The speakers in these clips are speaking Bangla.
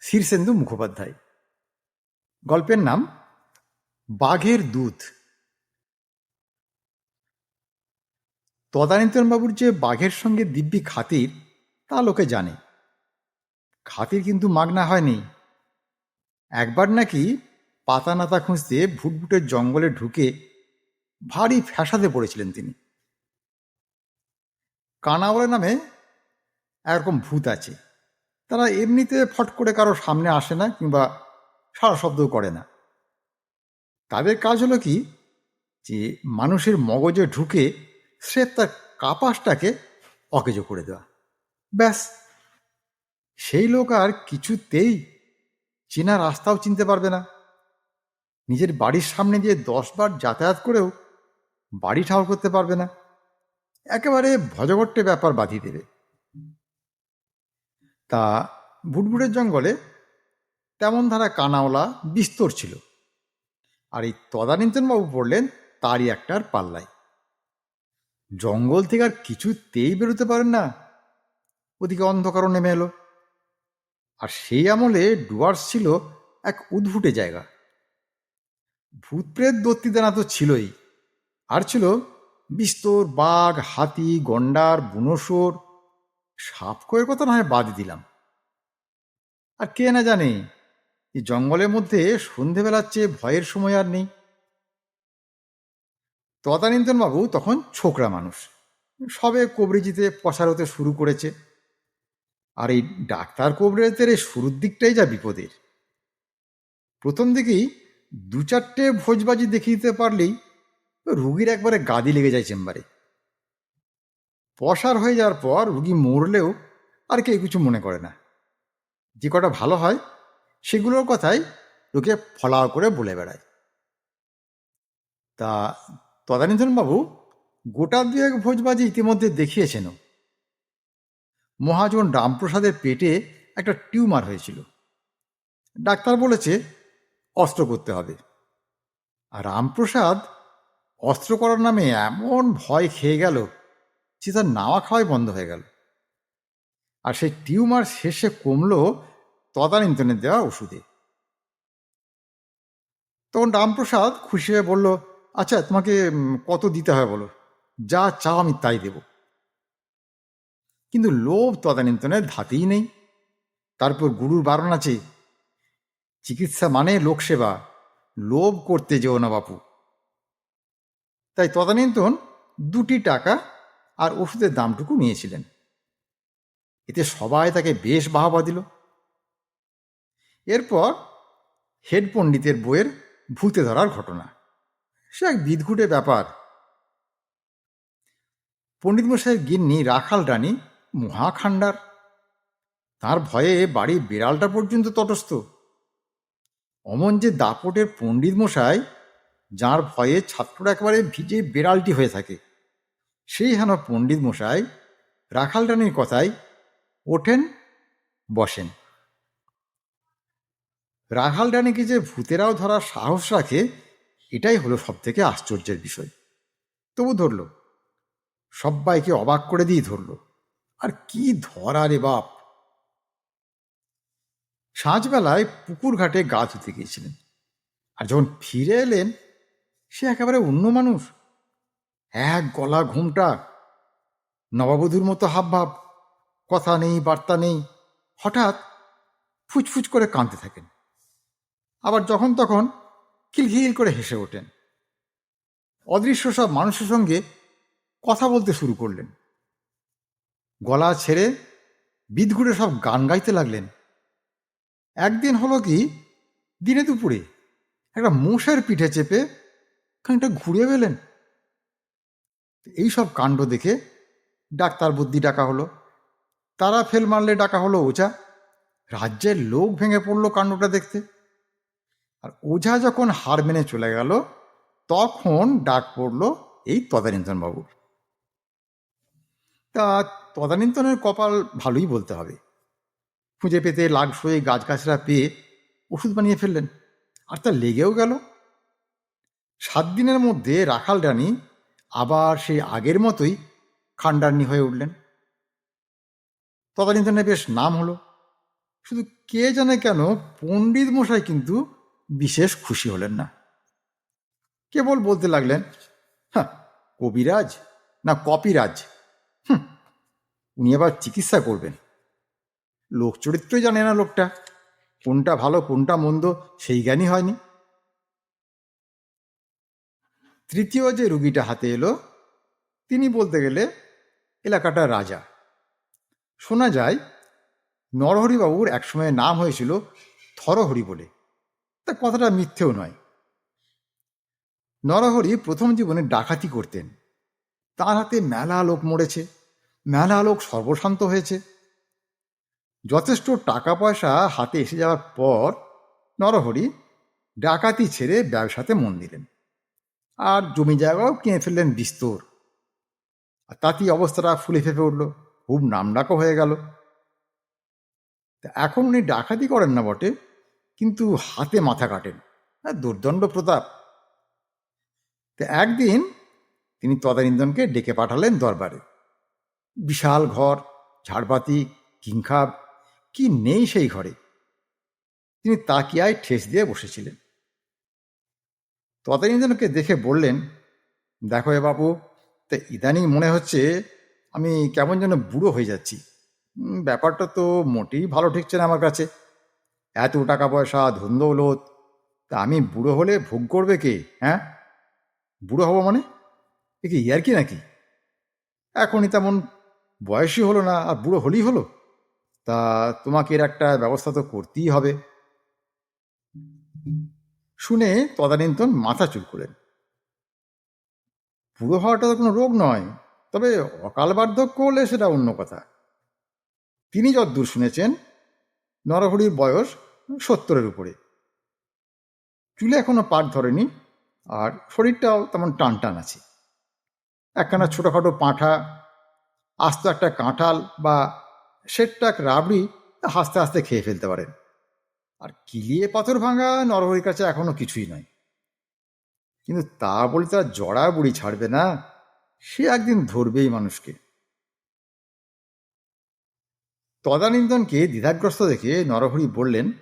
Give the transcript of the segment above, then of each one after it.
শীর্ষেন্দু মুখোপাধ্যায়। গল্পের নাম, বাঘের দুধ। তদানীন্তনবাবুর যে বাঘের সঙ্গে দিব্যি খাতির, তা লোকে জানে। খাতির কিন্তু মাগনা হয়নি। একবার নাকি পাতা নাতা খুঁজতে ভুটভুটের জঙ্গলে ঢুকে ভারী ফ্যাসাদে পড়েছিলেন তিনি। কানাওয়ালা নামে একরকম ভূত আছে। তারা এমনিতে ফট করে কারও সামনে আসে না কিংবা সারা শব্দও করে না। তাদের কাজ হলো কি? যে মানুষের মগজে ঢুকে সে তার কাপাসটাকে অকেজো করে দেওয়া। ব্যাস। সেই লোক আর কিছুতেই চেনা রাস্তাও চিনতে পারবে না। নিজের বাড়ির সামনে দিয়ে দশবার যাতায়াত করেও বাড়ি ঠাউর করতে পারবে না। একেবারে ভজগট্টে ব্যাপার বাঁধিয়ে দেবে। তা ভুটভুটের জঙ্গলে তেমন ধারা কানাওলা বিস্তর ছিল। আর এই তদানীন্তনবাবু পড়লেন তারই একটার পাল্লায়। জঙ্গল থেকে আর কিছুতেই বেরোতে পারেন না। ওদিকে অন্ধকারও নেমে এলো। আর সেই আমলে ডুয়ার্স ছিল এক উদ্ভুটে জায়গা। ভূতপ্রেত দত্তিদানা তো ছিলই। আর ছিল বিস্তর বাঘ, হাতি, গন্ডার বুনোসর সাপ কয়ের কথা না হয় বাদ দিলাম। আর কে না জানে, এই জঙ্গলের মধ্যে সন্ধেবেলার চেয়ে ভয়ের সময় আর নেই। তদানীন্তনবাবু তখন ছোকরা মানুষ, সবে কবরিজিতে পসার হতে শুরু করেছে। আর এই ডাক্তার কবরেতের এই শুরুর দিকটাই যা বিপদের। প্রথম দিকেই দু চারটে ভোজবাজি দেখিয়ে দিতে পারলেই রুগীর একবারে গাদি লেগে যায় চেম্বারে। পসার হয়ে যাওয়ার পর রুগী মরলেও আর কেউ কিছু মনে করে না। যে কটা ভালো হয়, সেগুলোর কথাই লোকে ফলাও করে বলে বেড়ায়। তা তদানীধনবাবু গোটা দুয়েক ভোজবাজি ইতিমধ্যে দেখিয়েছেনও। মহাজন রামপ্রসাদের পেটে একটা টিউমার হয়েছিল। ডাক্তার বলেছে, অস্ত্র করতে হবে। আর রামপ্রসাদ অস্ত্র করার নামে এমন ভয় খেয়ে গেল যে তার নাওয়া খাওয়াই বন্ধ হয়ে গেল। আর সেই টিউমার শেষে কমলো তদানীন্তনের দেওয়া ওষুধে। তখন রামপ্রসাদ খুশি হয়ে বলল আচ্ছা তোমাকে কত দিতে হয় বলো? যা চাও আমি তাই দেব। কিন্তু লোভ তদানীন্তনের ধাতেই নেই। তারপর গুরুর বারণ আছে, চিকিৎসা মানে লোকসেবা, লোভ করতে যেও না বাপু। তাই তদানীন্তন দুটি টাকা আর ওষুধের দামটুকু নিয়েছিলেন। এতে সবাই তাকে বেশ বাহবা দিল। এরপর হেড পণ্ডিতের বইয়ের ভূতে ধরার ঘটনা। সে এক বিদঘুটে ব্যাপার। পণ্ডিত মশাইয়ের গিন্নি রাখাল রানী মহাখান্ডার তার ভয়ে বাড়ি বিড়ালটা পর্যন্ত তটস্থ। অমন যে দাপটের পণ্ডিত মশাই যার ভয়ে ছাত্ররা একেবারে ভিজে বিড়ালটি হয়ে থাকে। সেই হেন পণ্ডিত মশাই রাখাল রানীর কথায় ওঠেন, বসেন। রাখাল রানীকে যে ভূতেরাও ধরার সাহস রাখে, এটাই হলো সব থেকে আশ্চর্যের বিষয়। তবু ধরল সবাইকে অবাক করে দিয়ে ধরল, আর কি ধরা রে বাপ! সাঁঝবেলায় পুকুর ঘাটে গা ধুতে গিয়েছিলেন। আর যখন ফিরে এলেন, সে একেবারে অন্য মানুষ। এক গলা ঘুমটা। নববধূর মতো হাবভাব, কথা নেই, বার্তা নেই। হঠাৎ ফুচফুচ করে কাঁদতে থাকেন। আবার যখন তখন খিলখিল করে হেসে ওঠেন। অদৃশ্য সব মানুষের সঙ্গে কথা বলতে শুরু করলেন। গলা ছেড়ে বিদঘুরে সব গান গাইতে লাগলেন। একদিন হলো কি, দিনে দুপুরে একটা মোষের পিঠে চেপে খানিকটা ঘুরে ঘুরিয়ে পেলেন এইসব কাণ্ড দেখে ডাক্তার বুদ্ধি ডাকা হলো। তারা ফেল মারলে ডাকা হলো ওঝা। রাজ্যের লোক ভেঙে পড়ল কাণ্ডটা দেখতে। আর ওঝা যখন হার মেনে চলে গেল, তখন ডাক পড়ল এই তদানীন্তন বাবুর তা তদানীন্তনের কপাল ভালোই বলতে হবে। খুঁজে পেতে লাগসই গাছগাছরা পেয়ে ওষুধ বানিয়ে ফেললেন। আর তা লেগেও গেল। সাত দিনের মধ্যে রাখাল রানী আবার সেই আগের মতোই খান্ডারনি হয়ে উঠলেন। তদানীন্তনে বেশ নাম হলো। শুধু কে জানে কেন পণ্ডিত মশাই কিন্তু বিশেষ খুশি হলেন না। কেবল বলতে লাগলেন হ্যাঁ কবিরাজ না কপিরাজ? হুম, উনি আবার চিকিৎসা করবেন। লোক চরিত্রই জানে না লোকটা। কোনটা ভালো, কোনটা মন্দ, সেই জ্ঞানই হয়নি। তৃতীয় যে রুগীটা হাতে এলো, তিনি বলতে গেলে এলাকাটার রাজা। শোনা যায়, নরহরিবাবুর একসময় নাম হয়েছিল থরহরি বলে। তা কথাটা মিথ্যেও নয়। নরহরি প্রথম জীবনে ডাকাতি করতেন। তার হাতে মেলা লোক মরেছে, মেলা লোক সর্বশান্ত হয়েছে। যথেষ্ট টাকা পয়সা হাতে এসে যাওয়ার পর নরহরি ডাকাতি ছেড়ে ব্যবসাতে মন দিলেন। আর জমি জায়গাও কিনে ফেললেন বিস্তর। আর তাতেই অবস্থাটা ফুলে ফেপে উঠল, খুব নামডাকও হয়ে গেল। তা এখন উনি ডাকাতি করেন না বটে, কিন্তু হাতে মাথা কাটেন। হ্যাঁ দুর্দণ্ড প্রতাপ। তা একদিন তিনি তদানীন্দনকে ডেকে পাঠালেন দরবারে। বিশাল ঘর, ঝাড়বাতি, কিংখাব, কি নেই সেই ঘরে। তিনি তাকিয়ায় ঠেস দিয়ে বসেছিলেন। তদানীন্দনকে দেখে বললেন, দেখো এ বাবু তা ইদানিং মনে হচ্ছে আমি কেমন যেন বুড়ো হয়ে যাচ্ছি। ব্যাপারটা তো মোটেই ভালো ঠেকছে না আমার কাছে। এত টাকা পয়সা ধন দৌলত তা আমি বুড়ো হলে ভোগ করবে কে হ্যাঁ? বুড়ো হব মানে? এ কি ইয়ার কি নাকি? এখনই তেমন বয়সই হলো না, আর বুড়ো হলেই হলো? তা তোমাকে এর একটা ব্যবস্থা তো করতেই হবে। শুনে তদানীন্তন মাথা চুল করেন। বুড়ো হওয়াটা তো কোনো রোগ নয়, তবে অকাল বার্ধক্য হলে সেটা অন্য কথা। তিনি যদ্দূর শুনেছেন, নরহরির বয়স সত্তরের উপরে। চুলে এখনও পাট ধরেনি, আর শরীরটাও তেমন টান টান আছে। একখানা ছোটোখাটো পাঁঠা, আস্ত একটা কাঁঠাল বা সেটটাক রাবড়ি হাসতে হাসতে খেয়ে ফেলতে পারেন। আর কিলিয়ে পাথর ভাঙা নরহরির কাছে এখনও কিছুই নয় কিন্তু তা বলে তার জড়া বুড়ি ছাড়বে না, সে একদিন ধরবেই মানুষকে। তদানীন্দনকে দ্বিধাগ্রস্ত দেখে নরহরি বললেন,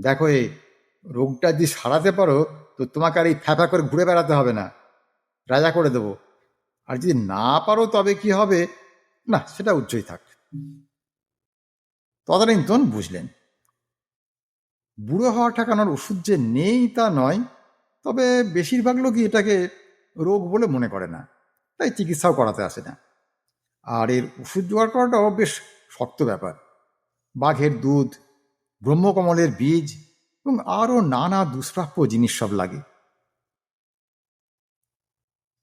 দেখো এ, রোগটা যদি সারাতে পারো, তো তোমাকে আর এই ফ্যাফা করে ঘুরে বেড়াতে হবে না। রাজা করে দেব। আর যদি না পারো তবে কি হবে? না, সেটা উজ্জ্বই থাক। তদানীন্তন বুঝলেন। বুড়ো হওয়া ঠেকানোর ওষুধ যে নেই তা নয়, তবে বেশিরভাগ লোকই এটাকে রোগ বলে মনে করে না, তাই চিকিৎসাও করাতে আসে না। আর এর ওষুধ জোগাড় করাটাও বেশ শক্ত ব্যাপার। বাঘের দুধ, ব্রহ্মকমলের বীজ এবং আরও নানা দুষ্প্রাপ্য জিনিস সব লাগে।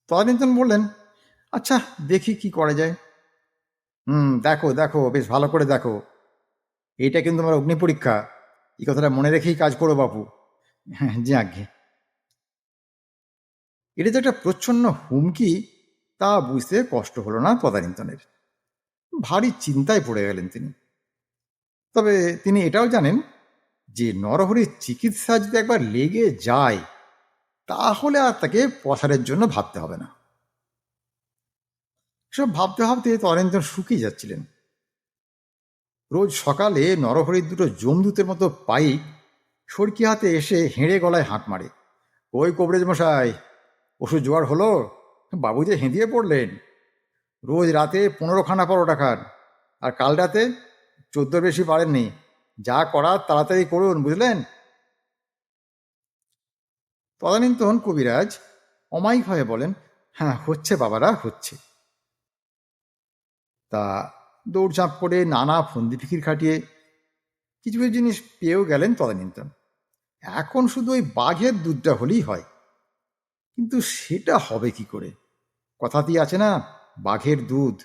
তদানীন্তন বললেন আচ্ছা দেখি কি করা যায়। হুম, দেখো দেখো, বেশ ভালো করে দেখো। এইটা কিন্তু আমার অগ্নি পরীক্ষা। এই কথাটা মনে রেখেই কাজ করো বাপু। হ্যাঁ জি আজ্ঞে। এটা যে একটা প্রচ্ছন্ন হুমকি, তা বুঝতে কষ্ট হলো না তদানীন্তনের ভারী চিন্তায় পড়ে গেলেন তিনি। তবে তিনি এটাও জানেন, যে নরহরির চিকিৎসা যদি একবার লেগে যায়, তাহলে আর তাকে পথারের জন্য ভাবতে হবে না। সব ভাবতে ভাবতে তরেন্তন শুকিয়ে যাচ্ছিলেন। রোজ সকালে নরহরির দুটো জমদূতের মতো পাইক সরকি হাতে এসে হেঁড়ে গলায় হাঁক মারে। ওই কবরেজ মশাই, ওষুধ জোয়ার হলো? বাবু যে হেঁদিয়ে পড়লেন। রোজ রাতে পনেরো খানা পরোটা খান, আর কাল রাতে চোদ্দোর বেশি পারেননি। যা করার তাড়াতাড়ি করুন, বুঝলেন? তদানীন্তন কবিরাজ অমায়িক হয়ে বলেন হ্যাঁ হচ্ছে বাবারা, হচ্ছে। তা দৌড়ঝাঁপ করে নানা ফন্দি ফিকির খাটিয়ে কিছু কিছু জিনিস পেয়েও গেলেন তদানীন্তন। এখন শুধু ওই বাঘের দুধটা হলেই হয়। কিন্তু সেটা হবে কি করে? কথাতেই আছে না, বাঘের দুধ।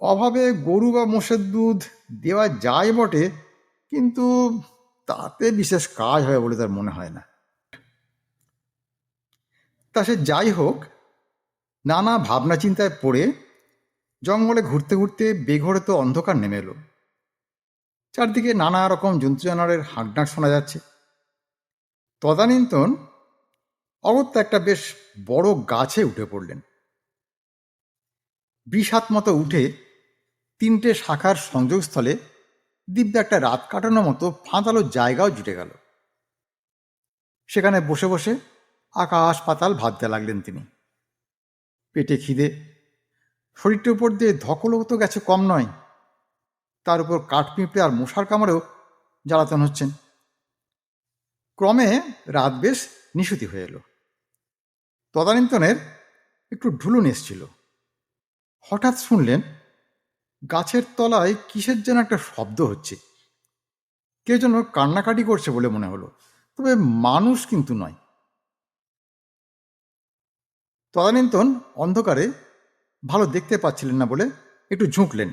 অভাবে গরু বা মোষের দুধ দেওয়া যায় বটে, কিন্তু তাতে বিশেষ কাজ হয় বলে তার মনে হয় না। তা সে যাই হোক, নানা ভাবনা চিন্তায় পড়ে জঙ্গলে ঘুরতে ঘুরতে বেঘরে তো অন্ধকার নেমে এলো। চারদিকে নানা রকম জন্তু জানোয়ারের হাঁকডাক শোনা যাচ্ছে। তদানীন্তন অগত্যা একটা বেশ বড় গাছে উঠে পড়লেন। বিষ হাত মতো উঠে তিনটে শাখার সংযোগস্থলে দিব্যা একটা রাত কাটানোর মতো ফাঁদালো জায়গাও জুটে গেল। সেখানে বসে বসে আকাশ পাতাল ভাবতে লাগলেন তিনি। পেটে খিদে শরীরটার উপর দিয়ে ধকলও তো গেছে, কম নয়। তার উপর কাঠপিঁপড়ে আর মশার কামড়েও জ্বালাতন হচ্ছেন। ক্রমে রাত বেশ নিশুতি হয়ে এলো। তদানীন্তনের একটু ঢুলুন এসছিল হঠাৎ শুনলেন, গাছের তলায় কিসের যেন একটা শব্দ হচ্ছে। কেউ যেন কান্নাকাটি করছে বলে মনে হলো, তবে মানুষ কিন্তু নয়। তদানীন্তন অন্ধকারে ভালো দেখতে পাচ্ছিলেন না বলে একটু ঝুঁকলেন।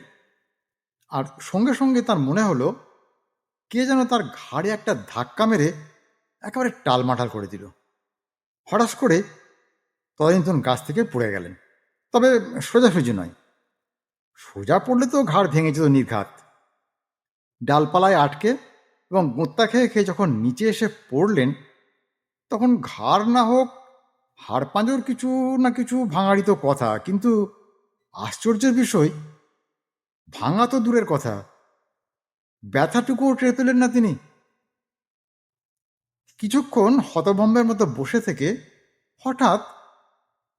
আর সঙ্গে সঙ্গে তার মনে হলো, কে যেন তার ঘাড়ে একটা ধাক্কা মেরে একেবারে টালমাটাল করে দিল। হঠাৎ করে তদানীন্তন গাছ থেকে পড়ে গেলেন। তবে সোজাসুজি নয়। সোজা পড়লে তো ঘাড় ভেঙে যেত নির্ঘাত। ডালপালায় আটকে এবং গোত্তা খেয়ে খেয়ে যখন নিচে এসে পড়লেন, তখন ঘাড় না হোক হাড় পাঁজর কিছু না কিছু ভাঙাড়ি তো কথা, কিন্তু আশ্চর্যের বিষয়, ভাঙা তো দূরের কথা। ব্যথাটুকুও টের পেলেন না তিনি। কিছুক্ষণ হতভম্বের মতো বসে থেকে হঠাৎ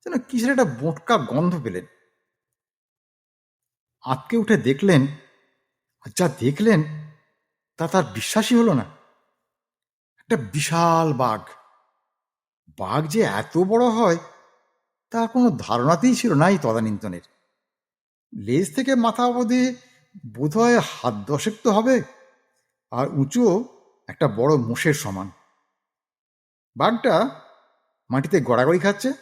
যেন কিসের একটা বোটকা গন্ধ পেলেন। আঁতকে উঠে দেখলেন, আর যা দেখলেন তা তার বিশ্বাসই হলো না। একটা বিশাল বাঘ। বাঘ যে এত বড় হয়, তার কোনো ধারণাতেই ছিল না এই তদানীন্তনের। লেজ থেকে মাথা অবধি বোধহয় হাত দশেক তো হবে, আর উঁচুও একটা বড় মোষের সমান। বাঘটা মাটিতে গড়াগড়ি খাচ্ছে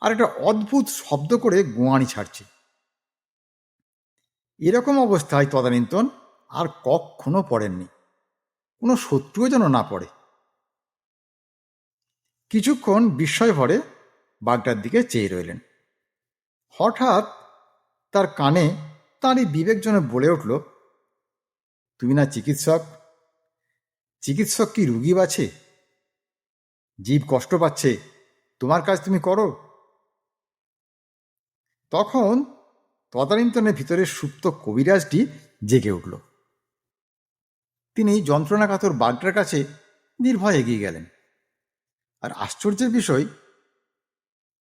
আর একটা অদ্ভুত শব্দ করে গোয়ানি ছাড়ছে। এরকম অবস্থায় তদানীন্তন আর কখনো পড়েননি। কোনো শত্রুও যেন না পড়ে। কিছুক্ষণ বিস্ময় ভরে বাঘটার দিকে চেয়ে রইলেন। হঠাৎ তার কানে তাঁরই বিবেক জনে বলে উঠল, তুমি না চিকিৎসক? চিকিৎসক কি রুগী বাছে? জীব কষ্ট পাচ্ছে, তোমার কাজ তুমি করো। তখন তদানীন্তনের ভিতরে সুপ্ত কবিরাজটি জেগে উঠল। তিনি যন্ত্রণাকাতর বাঘটার কাছে নির্ভয় এগিয়ে গেলেন। আর আশ্চর্যের বিষয়,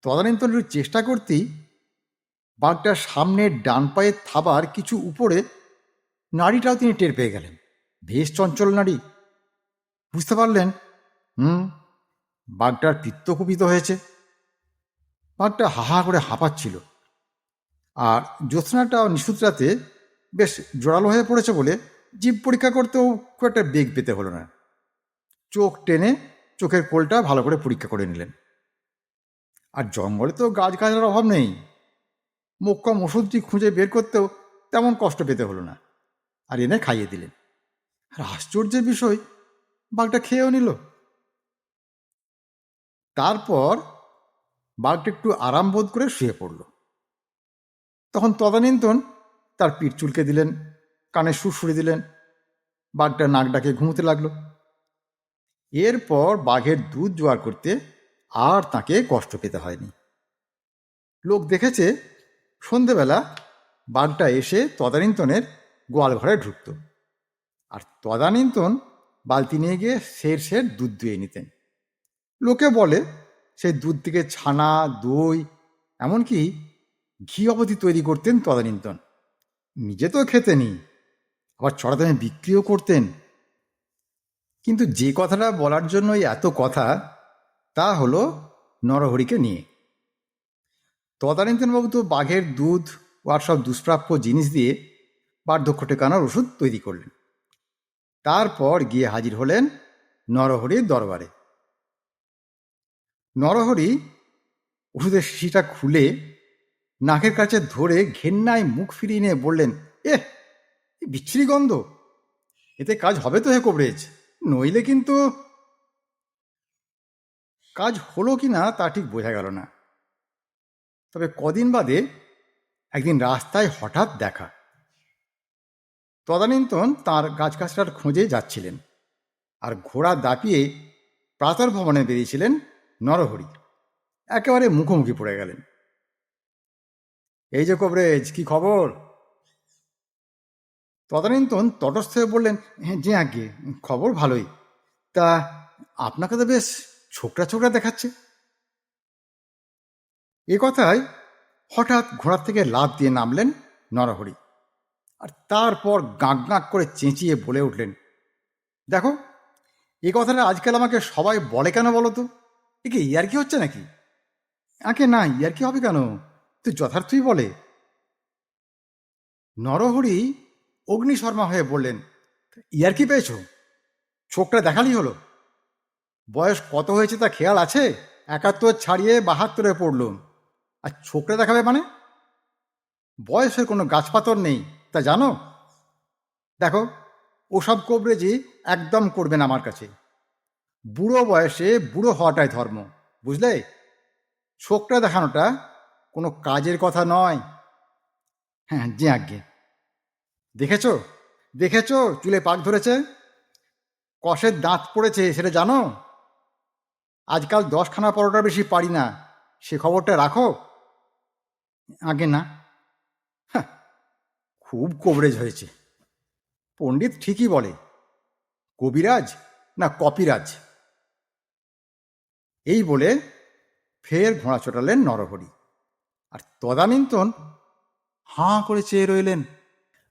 তদানীন্তনের চেষ্টা করতেই বাঘটার সামনের ডান পায়ের থাবার কিছু উপরে নাড়িটাও তিনি টের পেয়ে গেলেন। বেশ চঞ্চল নাড়ি। বুঝতে পারলেন? হুম, বাঘটার পিত্তকুপিত হয়েছে। বাঘটা হাহা করে হাঁপাচ্ছিল। আর জ্যোৎস্নাটা নিশুত রাতে বেশ জোরালো হয়ে পড়েছে বলে জীব পরীক্ষা করতেও খুব একটা বেগ পেতে হলো না। চোখ টেনে চোখের কোলটা ভালো করে পরীক্ষা করে নিলেন। আর জঙ্গলে তো গাছ গাছের অভাব নেই। মোক্ষম ওষুধটি খুঁজে বের করতেও তেমন কষ্ট পেতে হলো না। আর এনে খাইয়ে দিলেন। আর আশ্চর্যের বিষয়, বাঘটা খেয়েও নিল। তারপর বাঘটা একটু আরাম বোধ করে শুয়ে পড়ল। তখন তদানীন্তন তার পিঠ চুলকে দিলেন, কানে সুর দিলেন। বাঘটা নাক ডাকে ঘুমোতে লাগল। এরপর বাঘের দুধ জোয়ার করতে আর তাকে কষ্ট পেতে হয়নি। লোক দেখেছে, সন্ধেবেলা বাঘটা এসে তদানীন্তনের গোয়াল ঘরে ঢুকত। আর তদানীন্তন বালতি নিয়ে গিয়ে সের সের দুধ দুয়ে নিতেন। লোকে বলে, সেই দুধ থেকে ছানা, দই, এমনকি ঘি অবধি তৈরি করতেন তদানীন্তন। নিজে তো খেতেনি আবার চড়া দামে বিক্রিও করতেন। কিন্তু যে কথাটা বলার জন্যই এত কথা, তা হলো নরহরিকে নিয়ে। তদানীন্তনবাবু তো বাঘের দুধ আর সব দুষ্প্রাপ্য জিনিস দিয়ে বার্ধক্য টেকানোর ওষুধ তৈরি করলেন। তারপর গিয়ে হাজির হলেন নরহরির দরবারে। নরহরি ওষুধের শিশিটা খুলে নাকের কাছে ধরে ঘেন্নায় মুখ ফিরিয়ে নিয়ে বললেন এ বিচ্ছিরি গন্ধ। এতে কাজ হবে তো হে কবরেজ? নইলে কিন্তু কাজ হলো কি না তা ঠিক বোঝা গেল না। তবে কদিন বাদে একদিন রাস্তায় হঠাৎ দেখা। তদানীন্তন তাঁর গাছগাছটার খোঁজে যাচ্ছিলেন আর ঘোড়া দাপিয়ে প্রাতর ভবনে বেরিয়েছিলেন নরহরি। একেবারে মুখোমুখি পড়ে গেলেন। এই যে কবরেজ, কি খবর? তদানীন্তন তটস্থ হয়ে বললেন হ্যাঁ যে আগে, খবর ভালোই। তা আপনাকে তো বেশ ছোকরা ছোকরা দেখাচ্ছে। এ কথায় হঠাৎ ঘোড়ার থেকে লাভ দিয়ে নামলেন নরহরি। আর তারপর গাঁক গাঁক করে চেঁচিয়ে বলে উঠলেন, দেখো, এ কথাটা আজকাল আমাকে সবাই বলে কেন বলো তো? এ কি ইয়ার কি হচ্ছে নাকি? আঁকে না, ইয়ার কি হবে কেন? তুই যথার্থই বলে। নরহরি অগ্নিশর্মা হয়ে বললেন, ইয়ার কি পেয়েছ? চোখটা দেখালি হলো? বয়স কত হয়েছে তা খেয়াল আছে? একাত্তর ছাড়িয়ে বাহাত্তরে পড়ল আর ছোকরা দেখাবে মানে? বয়সের কোনো গাছপাতর নেই, তা জানো? দেখো, ওসব কবরেজি একদম করবেন আমার কাছে। বুড়ো বয়সে বুড়ো হওয়াটাই ধর্ম, বুঝলে? ছোকরা দেখানোটা কোনো কাজের কথা নয়। হ্যাঁ যে আজ্ঞে। দেখেছ? দেখেছ? চুলে পাক ধরেছে? কষের দাঁত পড়েছে, সেটা জানো? আজকাল দশখানা পরোটা বেশি পারি না। সে খবরটা রাখো। আগে না। খুব কভারেজ হয়েছে। পণ্ডিত ঠিকই বলে। কবিরাজ না কপিরাজ? এই বলে ফের ঘোড়া চটালেন নরহরি। আর তদানীন্তন হাঁ করে চেয়ে রইলেন।